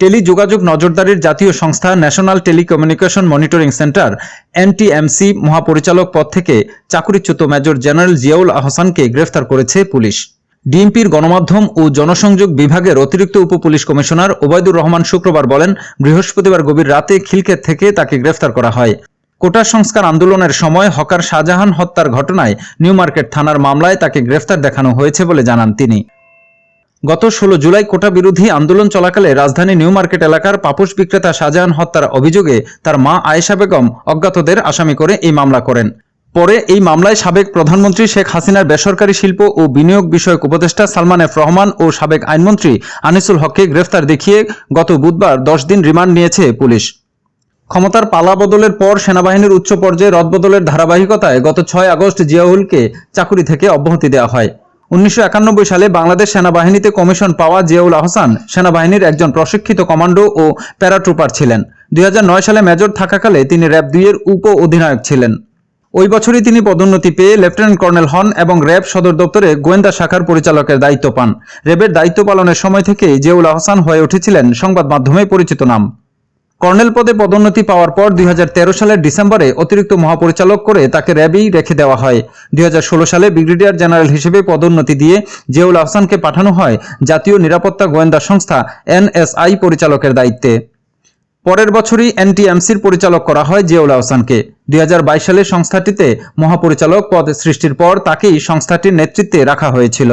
টেলিযোগাযোগ নজরদারির জাতীয় সংস্থা national telecommunication monitoring centre, NTMC মহাপরিচালক পদ থেকে চাকুরিচ্যুত মেজর জেনারেল জিয়াউল আহসানকে গ্রেফতার করেছে পুলিশ। ডিএমপির গণমাধ্যম ও জনসংযোগ বিভাগের অতিরিক্ত উপ পুলিশ কমিশনার ওবায়দুর রহমান শুক্রবার বলেন, বৃহস্পতিবার গভীর রাতে খিলক্ষেত থেকে তাকে গ্রেফতার করা হয়। কোটা সংস্কার আন্দোলনের সময় হকার শাহজাহান হত্যার ঘটনায় নিউ মার্কেট থানার মামলায় তাকে গ্রেফতার দেখানো হয়েছে বলে জানান তিনি। গত ষোলো জুলাই কোটা বিরোধী আন্দোলন চলাকালে রাজধানী নিউ মার্কেট এলাকার পাপোশ বিক্রেতা শাহজাহান হত্যার অভিযোগে তার মা আয়েশা বেগম অজ্ঞাতদের আসামি করে এই মামলা করেন। পরে এই মামলায় সাবেক প্রধানমন্ত্রী শেখ হাসিনার বেসরকারি শিল্প ও বিনিয়োগ বিষয়ক উপদেষ্টা সালমান এফ রহমান ও সাবেক আইনমন্ত্রী আনিসুল হককে গ্রেফতার দেখিয়ে গত বুধবার দশ দিন রিমান্ড নিয়েছে পুলিশ। ক্ষমতার পালা বদলের পর সেনাবাহিনীর উচ্চ পর্যায়ে রদবদলের ধারাবাহিকতায় গত ছয় আগস্ট জিয়াউলকে চাকুরি থেকে অব্যাহতি দেওয়া হয়। উনিশশো একানব্বই সালে বাংলাদেশ সেনাবাহিনীতে কমিশন পাওয়া জিয়াউল আহসান সেনাবাহিনীর একজন প্রশিক্ষিত কমান্ডো ও প্যারাট্রুপার ছিলেন। দুই হাজার নয় সালে মেজর থাকাকালে তিনি র্যাব দুইয়ের উপ অধিনায়ক ছিলেন। ওই বছরই তিনি পদোন্নতি পেয়ে লেফটেন্যান্ট কর্নেল হন এবং র্যাব সদর দপ্তরে গোয়েন্দা শাখার পরিচালকের দায়িত্ব পান। র্যাবের দায়িত্ব পালনের সময় থেকে জিয়াউল আহসান হয়ে উঠেছিলেন সংবাদ মাধ্যমে পরিচিত নাম। কর্নেল পদে পদোন্নতি পাওয়ার পর দুই হাজার তেরো সালের ডিসেম্বরে অতিরিক্ত মহাপরিচালক করে তাকে র্যাবেই রেখে দেওয়া হয়। দুই হাজার ষোলো সালে ব্রিগেডিয়ার জেনারেল হিসেবে পদোন্নতি দিয়ে জিয়াউল আহসানকে পাঠানো হয় জাতীয় নিরাপত্তা গোয়েন্দা সংস্থা এনএসআই পরিচালকের দায়িত্বে। পরের বছরই এনটিএমসির পরিচালক করা হয় জিয়াউল আহসানকে। দুই হাজার বাইশ সালে সংস্থাটিতে মহাপরিচালক পদ সৃষ্টির পর তাকেই সংস্থাটির নেতৃত্বে রাখা হয়েছিল।